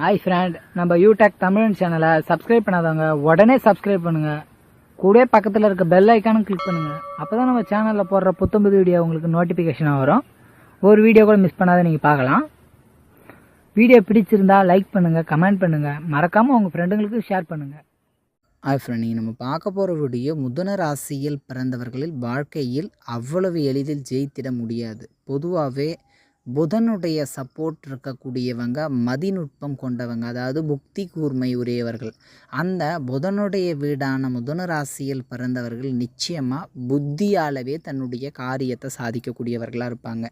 Hi friend நம்ம யூடெக் தமிழ் சேனலை subscribe பண்ணாதவங்க உடனே சப்ஸ்கிரைப் பண்ணுங்க. கூட பக்கத்தில் இருக்க பெல் ஐக்கானும் கிளிக் பண்ணுங்க. அப்பதான் நம்ம சேனலில் போடுற புத்தம்புது வீடியோ உங்களுக்கு நோட்டிஃபிகேஷனாக வரும். ஒரு வீடியோ கூட மிஸ் பண்ணாத நீங்கள் பார்க்கலாம். வீடியோ பிடிச்சிருந்தா லைக் பண்ணுங்கள் கமெண்ட் பண்ணுங்கள் மறக்காமல் உங்கள் ஃப்ரெண்டுங்களுக்கு ஷேர் பண்ணுங்கள் ஹாய் ஃப்ரெண்ட் நீங்கள் நம்ம பார்க்க போகிற வீடியோ முதன ராசியில் பிறந்தவர்களில் வாழ்க்கையில் அவ்வளவு எளிதில் ஜெயித்திட முடியாது. பொதுவாகவே புதனுடைய சப்போர்ட் இருக்கக்கூடியவங்க மதிநுட்பம் கொண்டவங்க அதாவது புக்தி கூர்மை உடையவர்கள். அந்த புதனுடைய வீடான முதன ராசியில் பிறந்தவர்கள் நிச்சயமாக புத்தியாலவே தன்னுடைய காரியத்தை சாதிக்கக்கூடியவர்களாக இருப்பாங்க.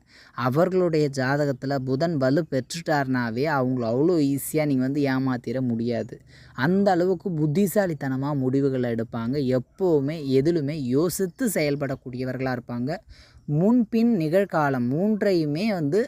அவர்களுடைய ஜாதகத்தில் புதன் வலு பெற்றுட்டார்னாவே அவங்கள அவ்வளோ ஈஸியாக நீங்கள் வந்து ஏமாத்திட முடியாது. அந்த அளவுக்கு புத்திசாலித்தனமாக முடிவுகளை எடுப்பாங்க. எப்போவுமே எதிலுமே யோசித்து செயல்படக்கூடியவர்களாக இருப்பாங்க. முன்பின் நிகழ்காலம் மூன்றையுமே வந்து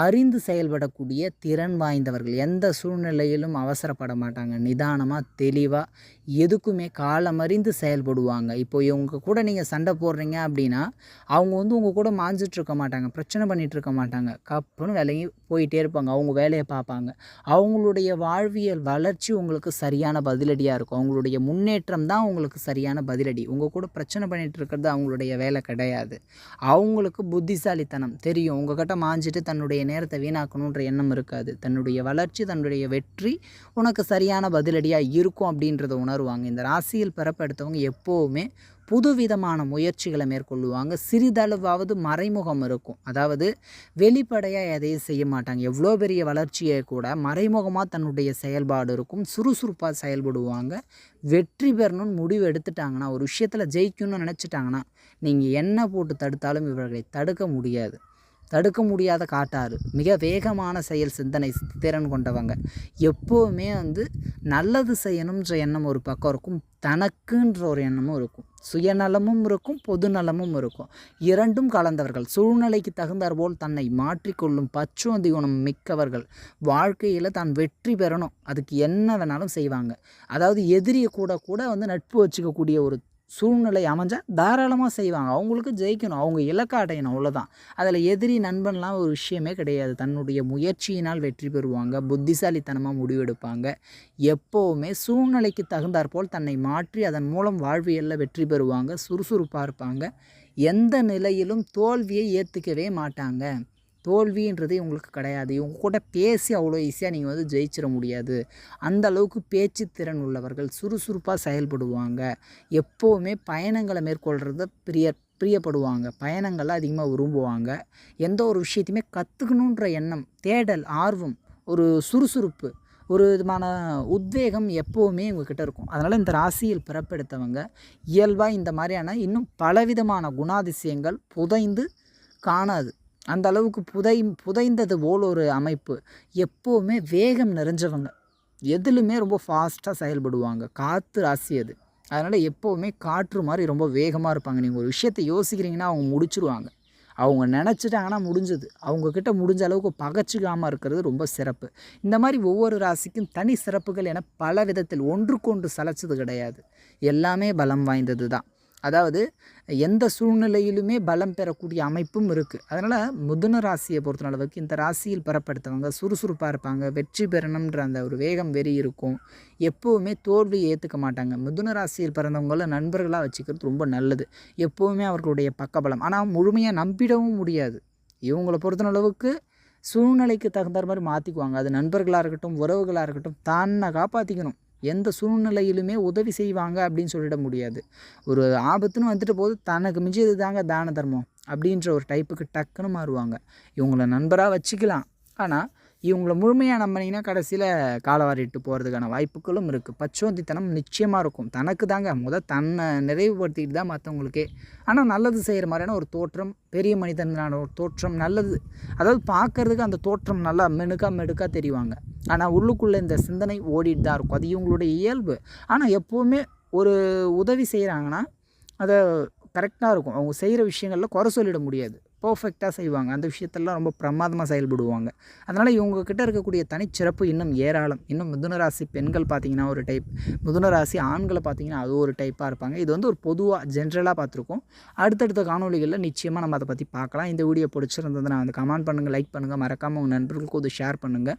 அறிந்து செயல்படக்கூடிய திறன் வாய்ந்தவர்கள் எந்த சூழ்நிலையிலும் அவசரப்பட மாட்டாங்க. நிதானமாக தெளிவாக எதுக்குமே காலமறிந்து செயல்படுவாங்க. இப்போ இவங்க கூட நீங்கள் சண்டை போடுறீங்க அப்படின்னா அவங்க வந்து உங்கள் கூட மாஞ்சிட்ருக்க மாட்டாங்க பிரச்சனை பண்ணிகிட்ருக்க மாட்டாங்க. கப்புன்னு விலகி போயிட்டே இருப்பாங்க. அவங்க வேலையை பார்ப்பாங்க. அவங்களுடைய வாழ்வியல் வளர்ச்சி உங்களுக்கு சரியான பதிலடியாக இருக்கும். அவங்களுடைய முன்னேற்றம் தான் உங்களுக்கு சரியான பதிலடி. உங்கள் கூட பிரச்சனை பண்ணிகிட்டு இருக்கிறது அவங்களுடைய வேலை கிடையாது. அவங்களுக்கு புத்திசாலித்தனம் தெரியும். உங்ககிட்ட மாஞ்சிட்டு தன்னுடைய நேரத்தை வீணாக்கணுன்ற எண்ணம் இருக்காது. தன்னுடைய வளர்ச்சி தன்னுடைய வெற்றி உனக்கு சரியான பதிலடியாக இருக்கும் அப்படின்றத உணர்வாங்க. இந்த ராசியில் பிறப்படுத்தவங்க எப்போவுமே புதுவிதமான முயற்சிகளை மேற்கொள்ளுவாங்க. சிறிதளவாவது மறைமுகம் இருக்கும். அதாவது வெளிப்படையாக எதையும் செய்ய மாட்டாங்க. எவ்வளோ பெரிய வளர்ச்சியை கூட மறைமுகமாக தன்னுடைய செயல்பாடு இருக்கும். சுறுசுறுப்பாக செயல்படுவாங்க. வெற்றி பெறணும்னு முடிவு எடுத்துட்டாங்கன்னா ஒரு விஷயத்தில் ஜெயிக்கணும்னு நினச்சிட்டாங்கன்னா நீங்கள் என்ன போட்டு தடுத்தாலும் இவர்களை தடுக்க முடியாது. தடுக்க முடியாத காட்டாறு. மிக வேகமான செயல் சிந்தனை திறன் கொண்டவங்க. எப்போவுமே வந்து நல்லது செய்யணுன்ற எண்ணம் ஒரு பக்கம் இருக்கும். தனக்குன்ற ஒரு எண்ணமும் இருக்கும். சுயநலமும் இருக்கும் பொதுநலமும் இருக்கும். இரண்டும் கலந்தவர்கள். சூழ்நிலைக்கு தகுந்தாற்போல் தன்னை மாற்றிக்கொள்ளும் பச்சுவந்தி குணம் மிக்கவர்கள். வாழ்க்கையில் தான் வெற்றி பெறணும். அதுக்கு என்ன வேணாலும் செய்வாங்க. அதாவது எதிரியை கூட கூட வந்து நட்பு வச்சுக்கக்கூடிய ஒரு சூழ்நிலை அமைஞ்சால் தாராளமாக செய்வாங்க. அவங்களுக்கு ஜெயிக்கணும். அவங்க இலக்கை அடையணும். அவ்வளோதான் அதில் எதிரி நண்பன்லாம் ஒரு விஷயமே கிடையாது. தன்னுடைய முயற்சியினால் வெற்றி பெறுவாங்க. புத்திசாலித்தனமாக முடிவெடுப்பாங்க. எப்போவுமே சூழ்நிலைக்கு தகுந்தாற்போல் தன்னை மாற்றி அதன் மூலம் வாழ்வியலில் வெற்றி பெறுவாங்க. சுறுசுறுப்பாக இருப்பாங்க. எந்த நிலையிலும் தோல்வியை ஏற்றுக்கவே மாட்டாங்க. தோல்வின்றதே உங்களுக்கு கிடையாது. இவங்க கூட பேசி அவ்வளோ ஈஸியாக நீங்கள் வந்து ஜெயிச்சிட முடியாது. அந்த அளவுக்கு பேச்சு திறன் உள்ளவர்கள் சுறுசுறுப்பாக செயல்படுவாங்க. எப்போவுமே பயணங்களை மேற்கொள்கிறத பிரிய பிரியப்படுவாங்க. பயணங்களை அதிகமாக விரும்புவாங்க. எந்த ஒரு விஷயத்தையுமே கற்றுக்கணுன்ற எண்ணம் தேடல் ஆர்வம் ஒரு சுறுசுறுப்பு ஒரு விதமான உத்வேகம் எப்போவுமே இவங்கக்கிட்ட இருக்கும். அதனால் இந்த ராசியில் பிறப்பெடுத்தவங்க இயல்பாக இந்த மாதிரியான இன்னும் பலவிதமான குணாதிசயங்கள் புதைந்து காணாது. அந்த அளவுக்கு புதை புதைந்தது போல் ஒரு அமைப்பு. எப்போவுமே வேகம் நிறைஞ்சவங்க. எதிலுமே ரொம்ப ஃபாஸ்ட்டாக செயல்படுவாங்க. காற்று ராசி அது. அதனால் எப்போவுமே காற்று மாதிரி ரொம்ப வேகமாக இருப்பாங்க. நீங்கள் ஒரு விஷயத்தை யோசிக்கிறீங்கன்னா அவங்க முடிச்சுருவாங்க. அவங்க நினச்சிட்டாங்கன்னா முடிஞ்சது. அவங்கக்கிட்ட முடிஞ்ச அளவுக்கு பகச்சிக்காமல் இருக்கிறது ரொம்ப சிறப்பு. இந்த மாதிரி ஒவ்வொரு ராசிக்கும் தனி சிறப்புகள் என பல விதத்தில் ஒன்றுக்கொன்று சலைச்சது கிடையாது. எல்லாமே பலம் வாய்ந்தது தான். அதாவது எந்த சூழ்நிலையிலுமே பலம் பெறக்கூடிய அமைப்பும் இருக்குது அதனால் முதன ராசியை பொறுத்த அளவுக்கு இந்த ராசியில் பெறப்படுத்தவங்க சுறுசுறுப்பாக இருப்பாங்க. வெற்றி பெறணுன்ற அந்த ஒரு வேகம் வெறி இருக்கும். எப்போவுமே தோல்வியை ஏற்றுக்க மாட்டாங்க. மிதுன ராசியில் பிறந்தவங்கள நண்பர்களாக வச்சுக்கிறது ரொம்ப நல்லது. எப்போவுமே அவர்களுடைய பக்கபலம். ஆனால் முழுமையாக நம்பிடவும் முடியாது. இவங்களை பொறுத்த அளவுக்கு சூழ்நிலைக்கு தகுந்த மாதிரி மாற்றிக்குவாங்க அது நண்பர்களாக இருக்கட்டும் உறவுகளாக இருக்கட்டும் தானை காப்பாற்றிக்கணும் எந்த சூழ்நிலையிலுமே உதவி செய்வாங்க அப்படின்னு சொல்லிட முடியாது. ஒரு ஆபத்துன்னு வந்துட்டு போது தனக்கு மிஞ்சது தாங்க தான தர்மம் அப்படின்ற ஒரு டைப்புக்கு டக்குன்னு மாறுவாங்க. இவங்கள நண்பராக வச்சுக்கலாம். ஆனால் இவங்களை முழுமையாக நம்பினீங்கன்னா கடைசியில் காலவாரிட்டு போகிறதுக்கான வாய்ப்புகளும் இருக்குது பச்சோந்தித்தனம் நிச்சயமாக இருக்கும். தனக்கு தாங்க. முத தன்னை நிறைவுபடுத்திக்கிட்டு தான் மற்றவங்களுக்கே ஆனால் நல்லது செய்கிற மாதிரியான ஒரு தோற்றம் பெரிய மனிதனான ஒரு தோற்றம் நல்லது. அதாவது பார்க்குறதுக்கு அந்த தோற்றம் நல்லா மெனுக்காக மெடுக்காக தெரிவாங்க. ஆனால் உள்ளுக்குள்ளே இந்த சிந்தனை ஓடிட்டு தான் இருக்கும். அது இவங்களுடைய இயல்பு. ஆனால் எப்போவுமே ஒரு உதவி செய்கிறாங்கன்னா அதை கரெக்டாக இருக்கும். அவங்க செய்கிற விஷயங்களில் குறை சொல்லிட முடியாது. பர்ஃபெக்டாக செய்வாங்க. அந்த விஷயத்தெல்லாம் ரொம்ப பிரமாதமாக செயல்படுவாங்க. அதனால் இவங்கக்கிட்ட இருக்கக்கூடிய தனிச்சிறப்பு இன்னும் ஏராளம். இன்னும் மிதுனராசி பெண்கள் பார்த்திங்கன்னா ஒரு டைப் மிதுனராசி ஆண்களை பார்த்திங்கன்னா அது ஒரு டைப்பாக இருப்பாங்க. இது வந்து ஒரு பொதுவாக ஜென்ரலாக பார்த்துருக்கோம் அடுத்தடுத்த காணொலிகளில் நிச்சயமாக நம்ம அதை பற்றி பார்க்கலாம் இந்த வீடியோ பிடிச்சிருந்ததுன்னா வந்து கமெண்ட் பண்ணுங்கள் லைக் பண்ணுங்கள் மறக்காமல் உங்கள் நண்பர்களுக்கு வந்து ஷேர் பண்ணுங்கள்